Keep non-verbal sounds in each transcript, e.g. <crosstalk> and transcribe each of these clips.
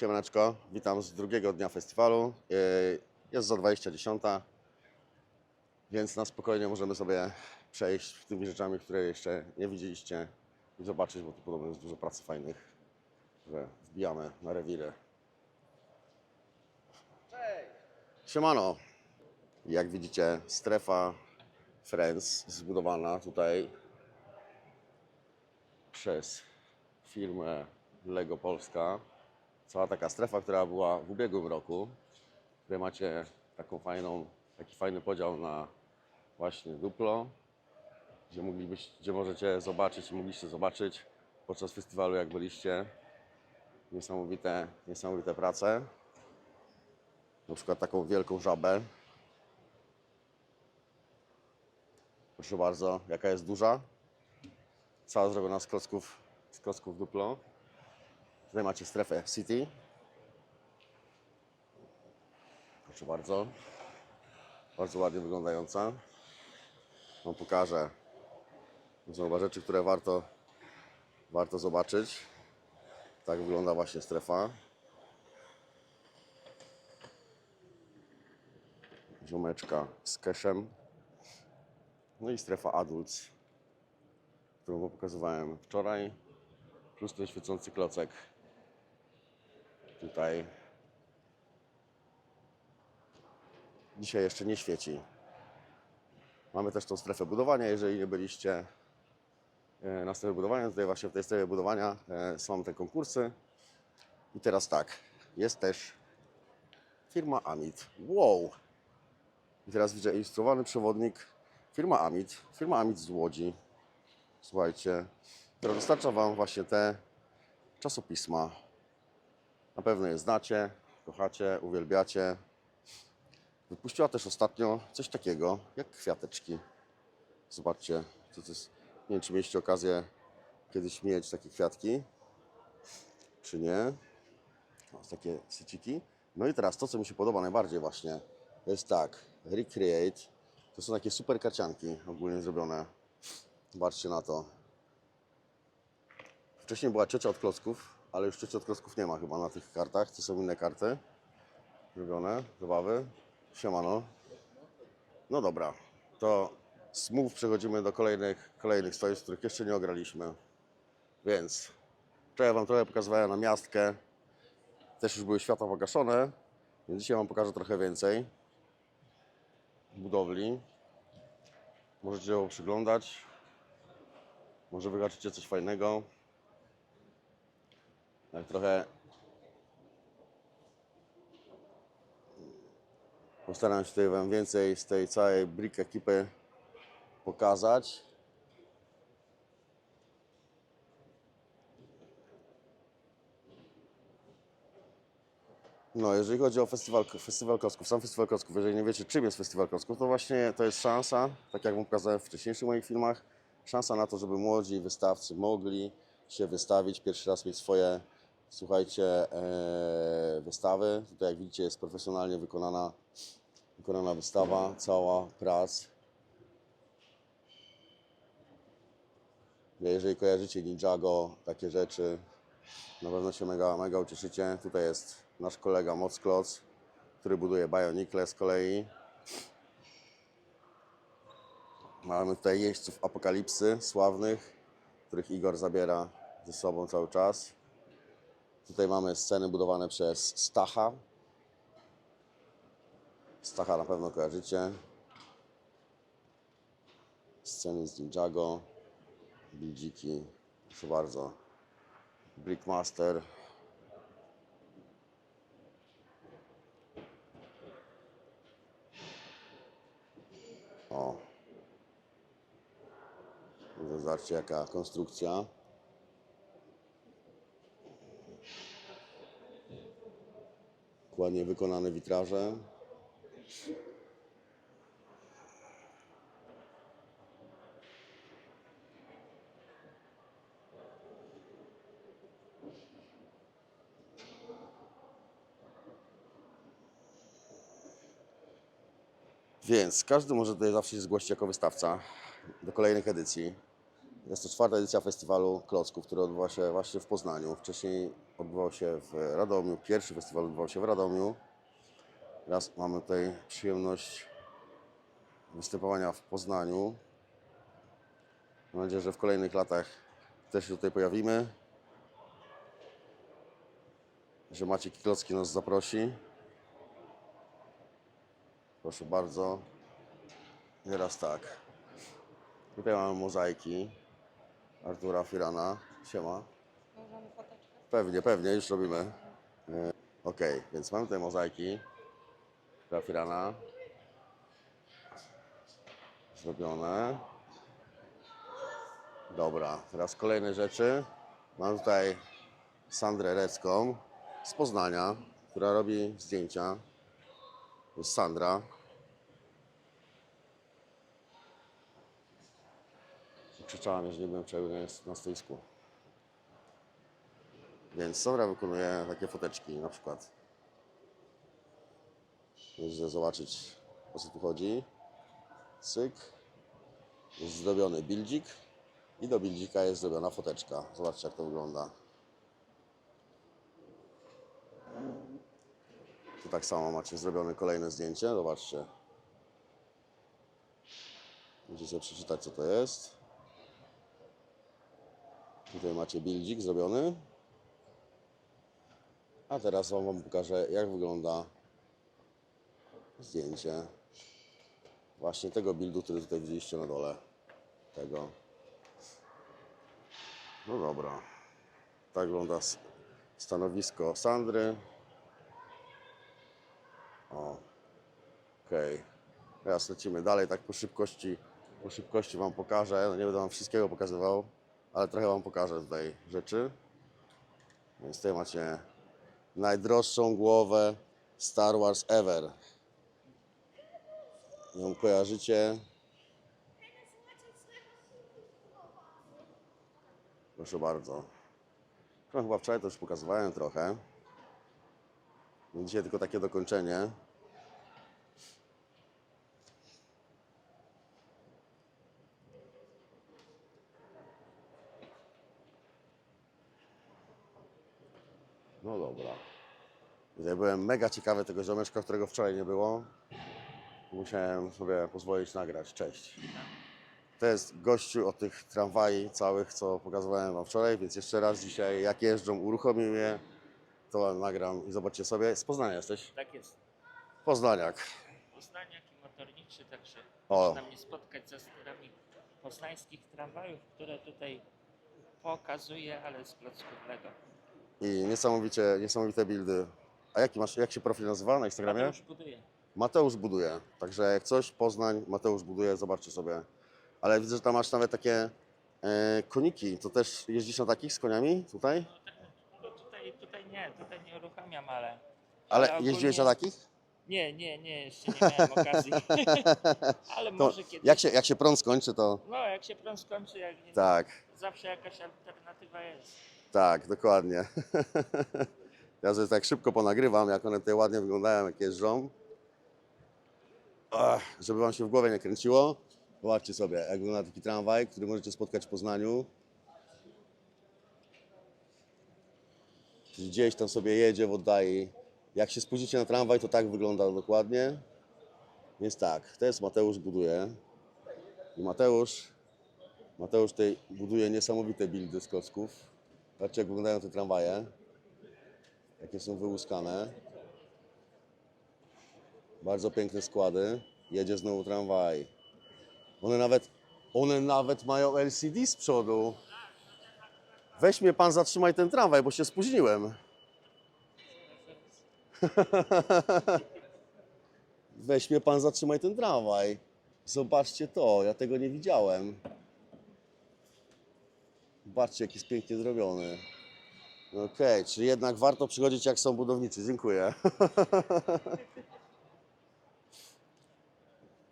Siemaneczko, witam z drugiego dnia festiwalu. Yy, Jest za 20.10, więc na spokojnie możemy sobie przejść tymi rzeczami, które jeszcze nie widzieliście i zobaczyć, bo tu podobno jest dużo pracy fajnych, że wbijamy na rewiry. Siemano! Jak widzicie, strefa Friends zbudowana tutaj przez firmę Lego Polska. Cała taka strefa, która była w ubiegłym roku, której macie taką fajną, taki fajny podział na właśnie duplo, gdzie, moglibyś, gdzie możecie zobaczyć, mogliście zobaczyć podczas festiwalu, jak byliście, niesamowite, niesamowite prace. Na przykład taką wielką żabę. Proszę bardzo, jaka jest duża. Cała zrobiona z klocków, z klocków duplo. Tutaj macie strefę City. Proszę bardzo. Bardzo ładnie wyglądająca. Wam pokażę. Są chyba rzeczy, które warto, warto zobaczyć. Tak wygląda właśnie strefa. Ziomeczka z cashem. No i strefa Adults, którą pokazywałem wczoraj. Plus ten świecący klocek. Tutaj. Dzisiaj jeszcze nie świeci. Mamy też tą strefę budowania, jeżeli nie byliście e, na strefie budowania. Tutaj właśnie w tej strefie budowania e, są te konkursy. I teraz tak, jest też firma Amit. Wow! I teraz widzę ilustrowany przewodnik firma Amit. Firma Amit z Łodzi. Słuchajcie, która dostarcza Wam właśnie te czasopisma. Na pewno je znacie, kochacie, uwielbiacie. Wypuściła też ostatnio coś takiego jak kwiateczki. Zobaczcie, to jest. Nie wiem, czy mieliście okazję kiedyś mieć takie kwiatki, czy nie. O, takie syciki. No i teraz to, co mi się podoba najbardziej właśnie, to jest tak, Recreate. To są takie super karcianki ogólnie zrobione. Zobaczcie na to. Wcześniej była ciocia od klocków, ale już klocków nie ma chyba na tych kartach. To są inne karty. Zrobione, zabawy. Siemano. No dobra, to z mów przechodzimy do kolejnych, kolejnych stoisk, których jeszcze nie ograliśmy. Więc wczoraj Wam trochę pokazywałem na miastkę. Też już były światła pogaszone, więc dzisiaj Wam pokażę trochę więcej budowli. Możecie ją przyglądać. Może wyhaczycie coś fajnego. Tak trochę postaram się tutaj Wam więcej z tej całej brick ekipy pokazać. No, jeżeli chodzi o festiwal, festiwal Klocków, sam festiwal Klocków, jeżeli nie wiecie czym jest festiwal Klocków, to właśnie to jest szansa, tak jak Wam pokazałem w wcześniejszych moich filmach, szansa na to, żeby młodzi wystawcy mogli się wystawić, pierwszy raz mieć swoje, słuchajcie, e, wystawy. Tutaj jak widzicie jest profesjonalnie wykonana, wykonana wystawa, cała prac. Jeżeli kojarzycie Ninjago, takie rzeczy, na pewno się mega, mega ucieszycie. Tutaj jest nasz kolega Moc Kloc, który buduje Bionicle z kolei. Mamy tutaj jeźdźców apokalipsy sławnych, których Igor zabiera ze sobą cały czas. Tutaj mamy sceny budowane przez Stacha. Stacha na pewno kojarzycie. Sceny z Ninjago, bildziki, proszę bardzo. Brickmaster. O. Zobaczcie jaka konstrukcja. Ładnie wykonane witraże. Więc każdy może tutaj zawsze się zgłosić jako wystawca do kolejnych edycji. Jest to czwarta edycja festiwalu klocków, który odbywa się właśnie w Poznaniu. Wcześniej odbywał się w Radomiu. Pierwszy festiwal odbywał się w Radomiu. Teraz mamy tutaj przyjemność występowania w Poznaniu. Mam nadzieję, że w kolejnych latach też się tutaj pojawimy. Że Maciek Klocki nas zaprosi. Proszę bardzo. Teraz tak. Tutaj mamy mozaiki Artura Firana. Siema. Pewnie, pewnie, już robimy. E, Ok, więc mamy tutaj mozaiki Artura Firana. Zrobione. Dobra, teraz kolejne rzeczy. Mam tutaj Sandrę Recką z Poznania, która robi zdjęcia. To jest Sandra. Krzyczała mnie, że nie byłem wczoraj na- stoisku. Więc Sandra wykonuje takie foteczki na przykład. Możecie zobaczyć o co tu chodzi. Cyk. Jest zrobiony bildzik i do bildzika jest zrobiona foteczka. Zobaczcie jak to wygląda. Tu tak samo macie zrobione kolejne zdjęcie. Zobaczcie. Możecie przeczytać co to jest. Tutaj macie bildzik zrobiony. A teraz wam, pokażę jak wygląda zdjęcie właśnie tego buildu, który tutaj widzieliście na dole. Tego. No dobra. Tak wygląda stanowisko Sandry. O. Okej. Teraz lecimy dalej, tak po szybkości. Po szybkości wam pokażę. No nie będę wam wszystkiego pokazywał, ale trochę wam pokażę tutaj rzeczy. Więc tutaj macie najdroższą głowę Star Wars ever. Ją kojarzycie. Proszę bardzo. No, chyba wczoraj to już pokazywałem trochę. Dzisiaj tylko takie dokończenie. No dobra. Ja byłem mega ciekawy tego ziomeczka, którego wczoraj nie było. Musiałem sobie pozwolić nagrać. Cześć. To jest gościu od tych tramwaj całych, co pokazywałem Wam wczoraj, więc jeszcze raz dzisiaj, jak jeżdżą, uruchomił je, to nagram i zobaczcie sobie. Z Poznania jesteś? Tak jest. Poznaniak. Poznaniak i motorniczy, także O. można mnie spotkać za sterami poznańskich tramwajów, które tutaj pokazuję, ale z placków Lego. I niesamowicie, niesamowite buildy. A jaki masz, jak się profil nazywa na Instagramie? już buduję. Mateusz buduje. Także jak coś, Poznań, Mateusz buduje, zobaczcie sobie. Ale widzę, że tam masz nawet takie e, koniki. To też jeździsz na takich z koniami tutaj? No, tak, no tutaj, tutaj nie, tutaj nie uruchamiam, ale... Ale ogólnie- jeździłeś na takich? Nie, nie, nie, jeszcze nie miałem okazji. <laughs> ale To może kiedyś. jak się, jak się prąd skończy, to No, jak się prąd skończy, jak nie, tak, zawsze jakaś alternatywa jest. Tak, dokładnie. <laughs> Ja sobie tak szybko ponagrywam, jak one tutaj ładnie wyglądają, jak jeżdżą. Ach, żeby Wam się w głowie nie kręciło, zobaczcie sobie, jak wygląda taki tramwaj, który możecie spotkać w Poznaniu. Gdzieś tam sobie jedzie w oddali. Jak się spóźnicie na tramwaj, to tak wygląda dokładnie. Więc tak, to jest Mateusz buduje. I Mateusz, Mateusz tutaj buduje niesamowite buildy z. Patrzcie, jak wyglądają te tramwaje. Jakie są wyłuskane. Bardzo piękne składy. Jedzie znowu tramwaj. One nawet, one nawet mają LCD z przodu. Weź mnie pan, zatrzymaj ten tramwaj, bo się spóźniłem. <laughs> Weź mnie pan, zatrzymaj ten tramwaj. Zobaczcie to, ja tego nie widziałem. Zobaczcie, jaki jest pięknie zrobiony. Okej, czyli jednak warto przychodzić jak są budowniczy. Dziękuję. <laughs>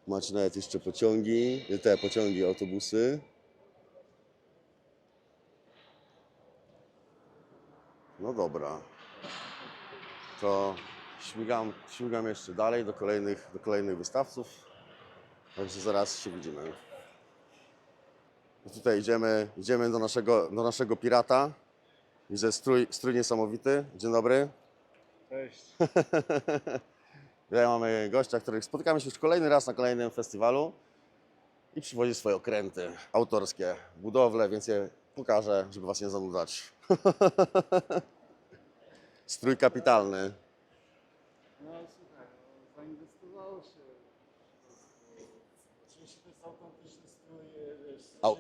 Macie nawet jeszcze pociągi, te pociągi, autobusy. No dobra. To śmigam, śmigam jeszcze dalej do kolejnych, do kolejnych wystawców. Także zaraz się widzimy. Tutaj idziemy, idziemy do, naszego, do naszego pirata. Widzę strój, strój niesamowity. Dzień dobry. Cześć. <laughs> Tutaj mamy gościa, których spotykamy się już kolejny raz na kolejnym festiwalu i przywozi swoje okręty autorskie, budowle, więc je pokażę, żeby was nie zanudzać. <laughs> Strój kapitalny. No słuchaj, no, zainwestowało się. Oczywiście to jest autentyczny strój, wiesz, z Au.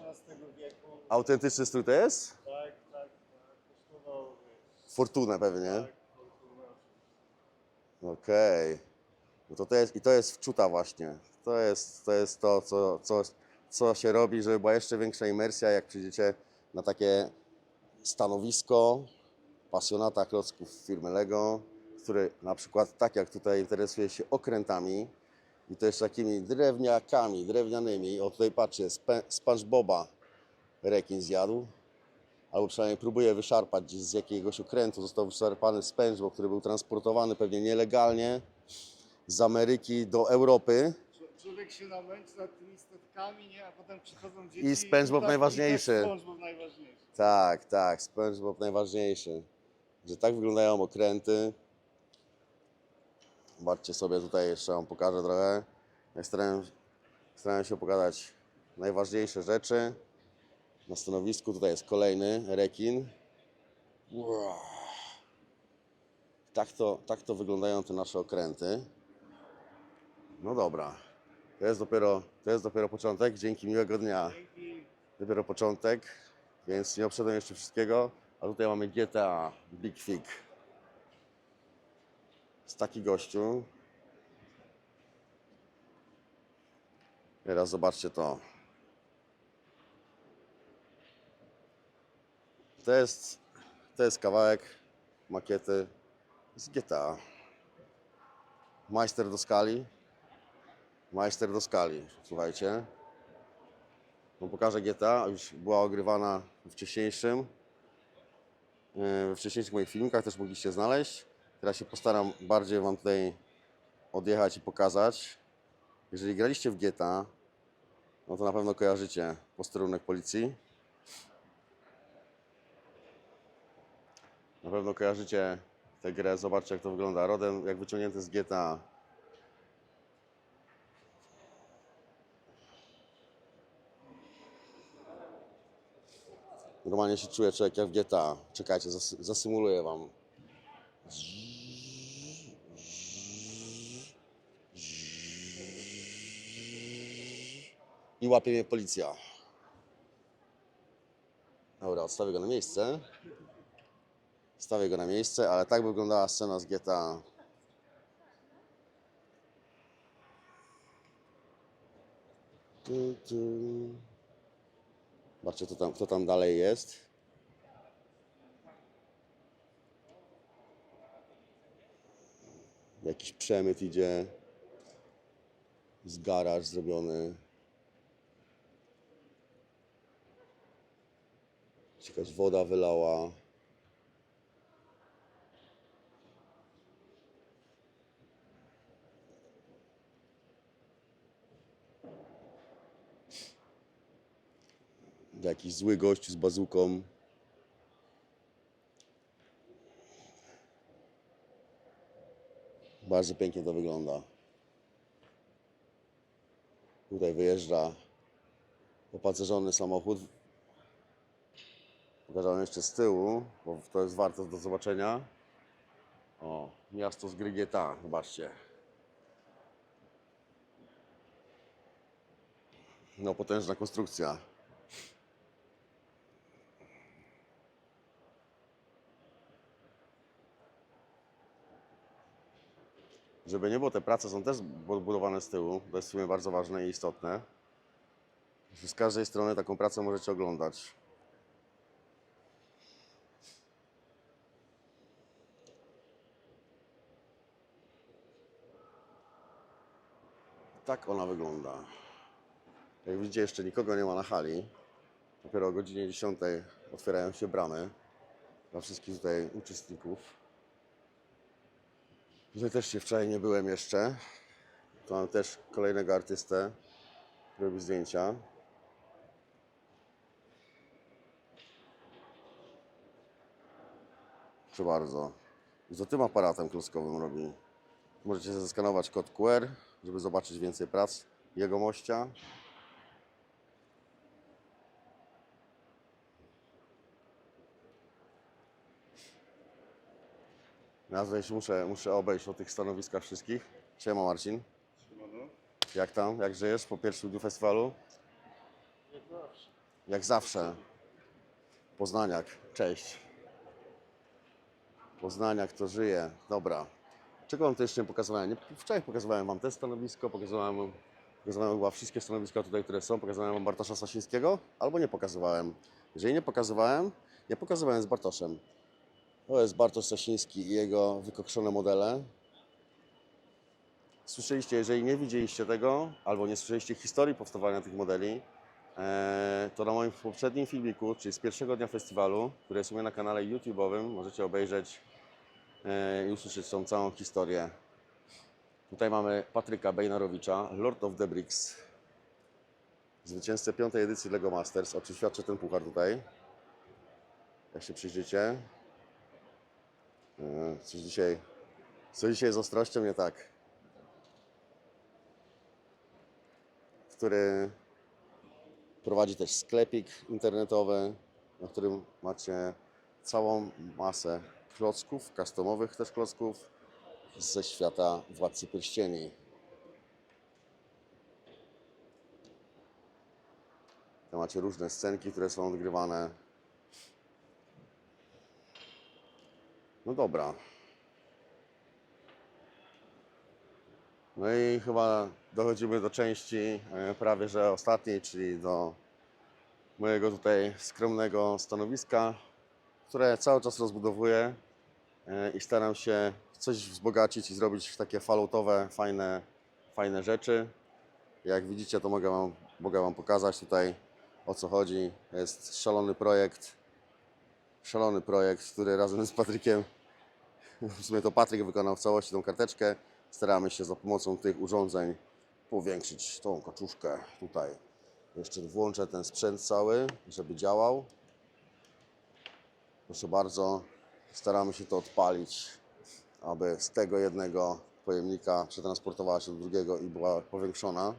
Autentyczny strój to jest? Tak, tak, tak. Kosztował, Fortunę pewnie. tak. Okej. No to, to jest, I to jest wczuta właśnie. To jest to, jest to co, co, co się robi, żeby była jeszcze większa imersja, jak przyjdziecie na takie stanowisko pasjonata klocków firmy Lego, który na przykład tak jak tutaj interesuje się okrętami i to jeszcze takimi drewniakami, drewnianymi. O tutaj patrzcie, Spe- SpongeBoba rekin zjadł. Albo przynajmniej próbuje wyszarpać z jakiegoś okrętu. Został wyszarpany SpongeBob, który był transportowany pewnie nielegalnie z Ameryki do Europy. Czł- Człowiek się namęczy nad tymi statkami, nie? A potem przychodzą dzieci I SpongeBob tak- najważniejszy. I tak SpongeBob najważniejszy. Tak, tak, SpongeBob najważniejszy. Że tak wyglądają okręty. Zobaczcie sobie, tutaj jeszcze Wam pokażę trochę. Ja starałem, starałem się pokazać najważniejsze rzeczy. Na stanowisku tutaj jest kolejny rekin. Tak to, tak to wyglądają te nasze okręty. No dobra. To jest dopiero, to jest dopiero początek. Dzięki miłego dnia Dzięki. dopiero początek, więc nie obszedłem jeszcze wszystkiego. A tutaj mamy GTA Big Fig. Jest taki gościu. Teraz zobaczcie to. To jest, to jest kawałek makiety z GTA. Majster do skali. Majster do skali, słuchajcie. No pokażę GTA, już była ogrywana w wcześniejszym, e, we wcześniejszych moich filmikach, też mogliście znaleźć. Teraz się postaram bardziej Wam tutaj odjechać i pokazać. Jeżeli graliście w GTA, no to na pewno kojarzycie posterunek policji. Na pewno kojarzycie tę grę, zobaczcie jak to wygląda. Rodem jak wyciągnięty z GTA. Normalnie się czuję człowiek jak w GTA. Czekajcie, zas zasymuluję wam. I łapie mnie policja. Dobra, odstawię go na miejsce. Stawię go na miejsce, ale tak wyglądała scena z GTA. Zobaczcie, kto tam, kto tam dalej jest. Jakiś przemyt idzie. Z garaż zrobiony. Jakaś woda wylała. Jakiś zły gość z bazuką. Bardzo pięknie to wygląda. Tutaj wyjeżdża opancerzony samochód. Pokażę jeszcze z tyłu, bo to jest warte do zobaczenia. O, miasto z gry GTA, zobaczcie. No, potężna konstrukcja. Żeby nie było, te prace są też budowane z tyłu. To jest w sumie bardzo ważne i istotne. Z każdej strony taką pracę możecie oglądać. Tak ona wygląda. Jak widzicie, jeszcze nikogo nie ma na hali. Dopiero o godzinie 10 otwierają się bramy dla wszystkich tutaj uczestników. Tutaj też się wczoraj nie byłem jeszcze. Tu mam też kolejnego artystę. Robi zdjęcia. Proszę bardzo. Za tym aparatem kluskowym robi. Możecie zeskanować kod QR, żeby zobaczyć więcej prac jegomościa. Ja muszę, muszę obejść o tych stanowiskach wszystkich. Siema Marcin. Jak tam? Jak żyjesz po pierwszym dniu festiwalu? Jak zawsze. Poznaniak. Cześć. Poznaniak to żyje. Dobra. Czego wam to jeszcze nie pokazywałem? Nie, wczoraj pokazywałem wam te stanowisko, pokazywałem, pokazywałem chyba wszystkie stanowiska tutaj, które są. Pokazywałem wam Bartosza Sasińskiego, albo nie pokazywałem. Jeżeli nie pokazywałem, nie pokazywałem z Bartoszem. To jest Bartosz Sasiński i jego wykokszone modele. Słyszeliście, jeżeli nie widzieliście tego, albo nie słyszeliście historii powstawania tych modeli, e, to na moim poprzednim filmiku, czyli z pierwszego dnia festiwalu, który jest u mnie na kanale YouTube'owym, możecie obejrzeć e, i usłyszeć tą całą historię. Tutaj mamy Patryka Bejnarowicza, Lord of the Bricks, zwycięzcę piątej edycji LEGO Masters, o czym świadczy ten puchar tutaj. Jak się przyjrzycie. E, Coś dzisiaj, coś dzisiaj z ostrością nie tak. który prowadzi też sklepik internetowy, na którym macie całą masę klocków, customowych też klocków ze świata Władcy Pierścieni. Tam macie różne scenki, które są odgrywane. No dobra. No i chyba dochodzimy do części e, prawie że ostatniej, czyli do mojego tutaj skromnego stanowiska, które cały czas rozbudowuję e, i staram się coś wzbogacić i zrobić takie falloutowe, fajne, fajne rzeczy. Jak widzicie, to mogę wam, mogę wam pokazać tutaj o co chodzi. Jest szalony projekt, szalony projekt, który razem z Patrykiem w sumie to Patryk wykonał w całości tą karteczkę. Staramy się za pomocą tych urządzeń powiększyć tą kaczuszkę tutaj. Jeszcze włączę ten sprzęt cały, żeby działał. Proszę bardzo, staramy się to odpalić, aby z tego jednego pojemnika przetransportowała się do drugiego i była powiększona.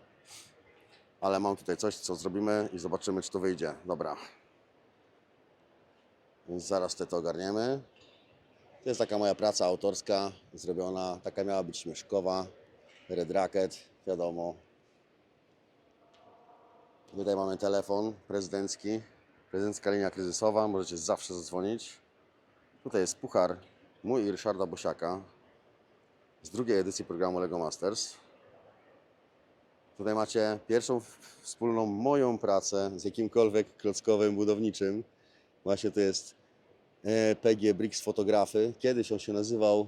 Ale mam tutaj coś, co zrobimy i zobaczymy, czy to wyjdzie. Dobra. Więc zaraz te to ogarniemy. To jest taka moja praca autorska, zrobiona, taka miała być śmieszkowa, Red Racket, wiadomo. Tutaj mamy telefon prezydencki, prezydencka linia kryzysowa, możecie zawsze zadzwonić. Tutaj jest puchar mój i Ryszarda Bosiaka z drugiej edycji programu LEGO Masters. Tutaj macie pierwszą wspólną moją pracę z jakimkolwiek klockowym budowniczym. Właśnie to jest PG Bricks Fotografy. Kiedyś on się nazywał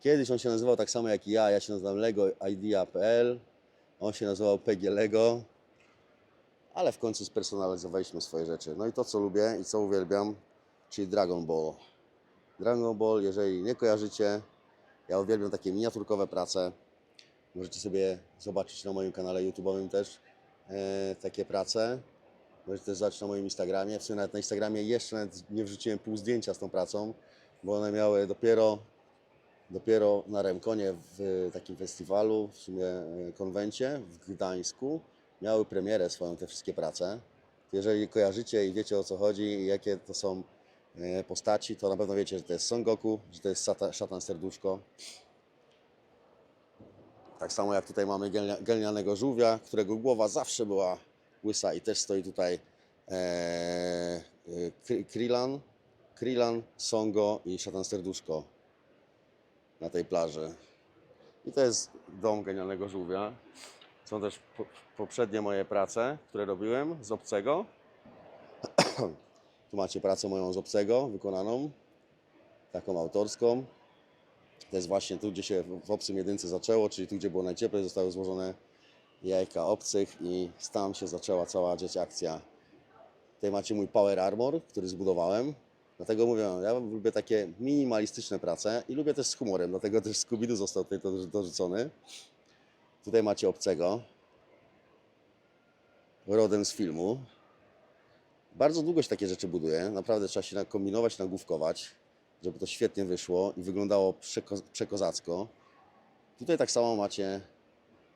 Kiedyś on się nazywał tak samo jak i ja. Ja się nazywam Lego Idea.pl. On się nazywał PG Lego. Ale w końcu spersonalizowaliśmy swoje rzeczy. No i to, co lubię i co uwielbiam, czyli Dragon Ball. Dragon Ball, jeżeli nie kojarzycie, ja uwielbiam takie miniaturkowe prace. Możecie sobie zobaczyć na moim kanale YouTube'owym też e, takie prace. Możecie też zobaczyć na moim Instagramie. W sumie nawet na Instagramie jeszcze nie wrzuciłem pół zdjęcia z tą pracą, bo one miały dopiero, dopiero na Remkonie w takim festiwalu, w sumie e, konwencie w Gdańsku, miały premierę swoją te wszystkie prace. Jeżeli kojarzycie i wiecie o co chodzi i jakie to są e, postaci, to na pewno wiecie, że to jest Son Goku, że to jest Sata, Szatan Serduszko. Tak samo jak tutaj mamy gelnianego żółwia, którego głowa zawsze była łysa i też stoi tutaj e, e, Kri- Krilan, Krilan, Songo i Szatan Serduszko na tej plaży. I to jest dom genialnego żółwia. Są też po, poprzednie moje prace, które robiłem z obcego. <clears throat> tu macie pracę moją z obcego wykonaną, taką autorską. To jest właśnie tu, gdzie się w obcym jedynce zaczęło, czyli tu, gdzie było najcieplej, zostały złożone jajka obcych i tam się zaczęła cała dzieć akcja. Tutaj macie mój Power Armor, który zbudowałem. Dlatego mówię, ja lubię takie minimalistyczne prace i lubię też z humorem, dlatego też Scooby-Doo został tutaj do- dorzucony. Tutaj macie obcego, rodem z filmu. Bardzo długo się takie rzeczy buduje, naprawdę trzeba się kombinować, nagłówkować. żeby to świetnie wyszło i wyglądało przeko- przekozacko. Tutaj tak samo macie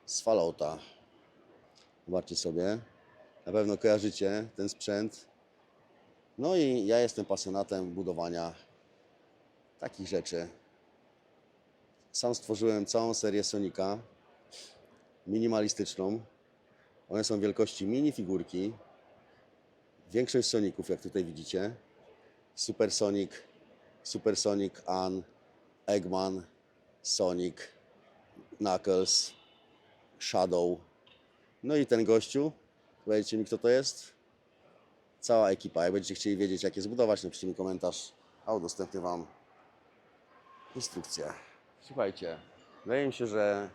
z Fallouta. Zobaczcie sobie. Na pewno kojarzycie ten sprzęt. No i ja jestem pasjonatem budowania takich rzeczy. Sam stworzyłem całą serię Sonika minimalistyczną. One są wielkości minifigurki. Większość Soników, jak tutaj widzicie. Super Sonic, Super Sonic, An, Eggman, Sonic, Knuckles, Shadow. No i ten gościu. Powiedzcie mi, kto to jest? Cała ekipa. Jak będziecie chcieli wiedzieć, jak je zbudować, napiszcie mi komentarz, a udostępnię Wam instrukcję. Słuchajcie, wydaje mi się, że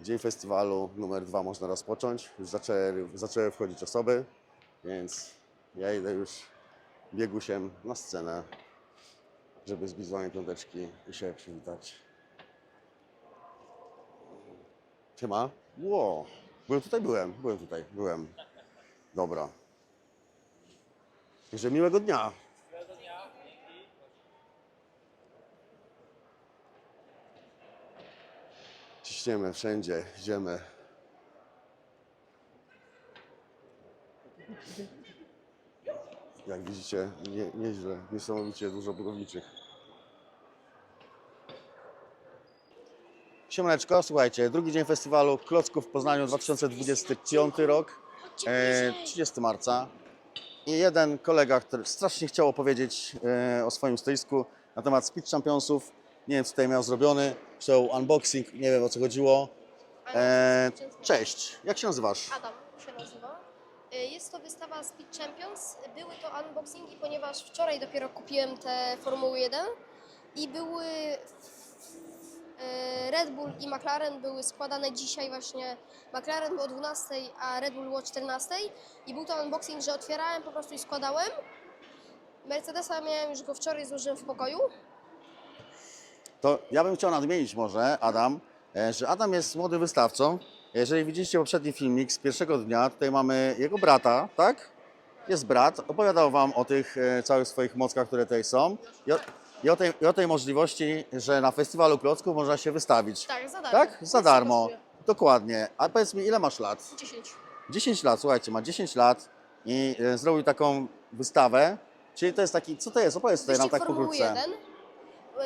dzień festiwalu numer dwa można rozpocząć. Już zaczęły, zaczęły wchodzić osoby, więc ja idę już biegusiem na scenę, żeby zbić z wami piąteczki i się przywitać. Siema? Ło, byłem tutaj, byłem, byłem tutaj, byłem. Dobra. Także miłego dnia. Ciśniemy wszędzie, idziemy. Jak widzicie, nie, nieźle, niesamowicie dużo budowniczych. Siemaneczko, słuchajcie, drugi dzień festiwalu Klocków w Poznaniu 2025 rok, e, 30 marca. I jeden kolega, który strasznie chciał opowiedzieć e, o swoim stoisku na temat Speed Championsów. Nie wiem, co tutaj miał zrobiony. Chciał unboxing, nie wiem o co chodziło. E, cześć, jak się nazywasz? Adam się nazywa. Jest to wystawa Speed Champions. Były to unboxingi, ponieważ wczoraj dopiero kupiłem te Formuły 1 i były Red Bull i McLaren były składane dzisiaj właśnie. McLaren był o 12, a Red Bull było o 14 i był to unboxing, że otwierałem po prostu i składałem. Mercedesa miałem już go wczoraj, złożyłem w pokoju. To ja bym chciał nadmienić może, Adam, e, że Adam jest młodym wystawcą. Jeżeli widzieliście poprzedni filmik z pierwszego dnia, tutaj mamy jego brata, tak? Jest brat, opowiadał Wam o tych e, całych swoich mockach, które tutaj są i i o, tej, i o tej możliwości, że na festiwalu klocków można się wystawić. Tak, za darmo. Tak? Za darmo. Dokładnie. A powiedz mi, ile masz lat? 10. 10 lat, słuchajcie, ma 10 lat i e, zrobił taką wystawę. Czyli to jest taki, co to jest? Opowiedz tutaj nam Wyścig tak Formuły pokrótce.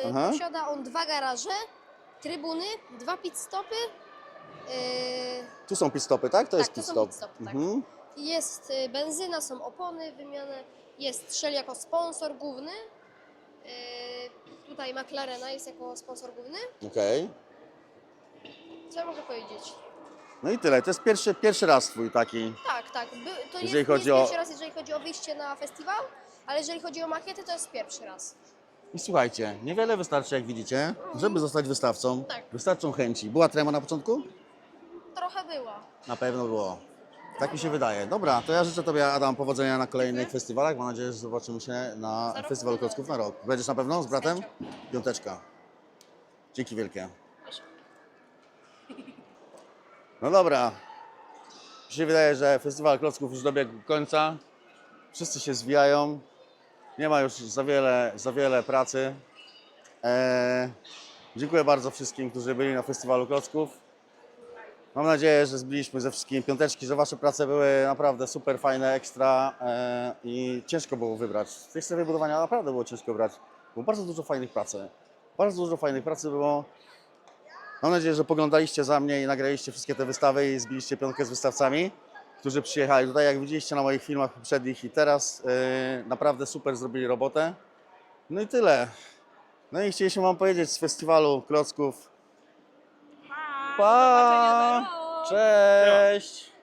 1. Aha. Posiada on dwa garaże, trybuny, dwa pit stopy. y, Tu są pit stopy, tak? To Tak, jest to pit są stop. pit stopy, tak. Mhm. Jest y, benzyna, są opony wymiany. Jest Shell jako sponsor główny. Y, Tutaj McLarena jest jako sponsor główny. Okej. Co ja mogę powiedzieć? No i tyle. To jest pierwszy, pierwszy raz twój taki. Tak, tak. By, to Jeżeli jest, chodzi nie o- jest pierwszy raz, jeżeli chodzi o wyjście na festiwal, ale jeżeli chodzi o makiety, to jest pierwszy raz. I słuchajcie, niewiele wystarczy, jak widzicie, żeby zostać wystawcą. Tak. Wystarczą chęci. Była trema na początku? Trochę była. Na pewno było. Tak mi się wydaje. Dobra, to ja życzę Tobie, Adam, powodzenia na kolejnych festiwalach. Mam nadzieję, że zobaczymy się na rok Festiwalu. Klocków na rok. Będziesz na pewno z bratem? Piąteczka. Dzięki wielkie. No dobra. Mi się wydaje, że festiwal klocków już dobiegł końca. Wszyscy się zwijają. Nie ma już za wiele, za wiele pracy. Eee, dziękuję bardzo wszystkim, którzy byli na festiwalu klocków. Mam nadzieję, że zbiliśmy ze wszystkimi piąteczki, że Wasze prace były naprawdę super fajne, ekstra eee, i ciężko było wybrać. W tej strefie budowania naprawdę było ciężko wybrać. Było bardzo dużo fajnych pracy. Bardzo dużo fajnych pracy było. Mam nadzieję, że poglądaliście za mnie i nagraliście wszystkie te wystawy i zbiliście piątkę z wystawcami, którzy przyjechali tutaj. Jak widzieliście na moich filmach poprzednich i teraz, yy, naprawdę super zrobili robotę. No i tyle. No i chcieliśmy Wam powiedzieć z festiwalu Klocków. Pa! Cześć!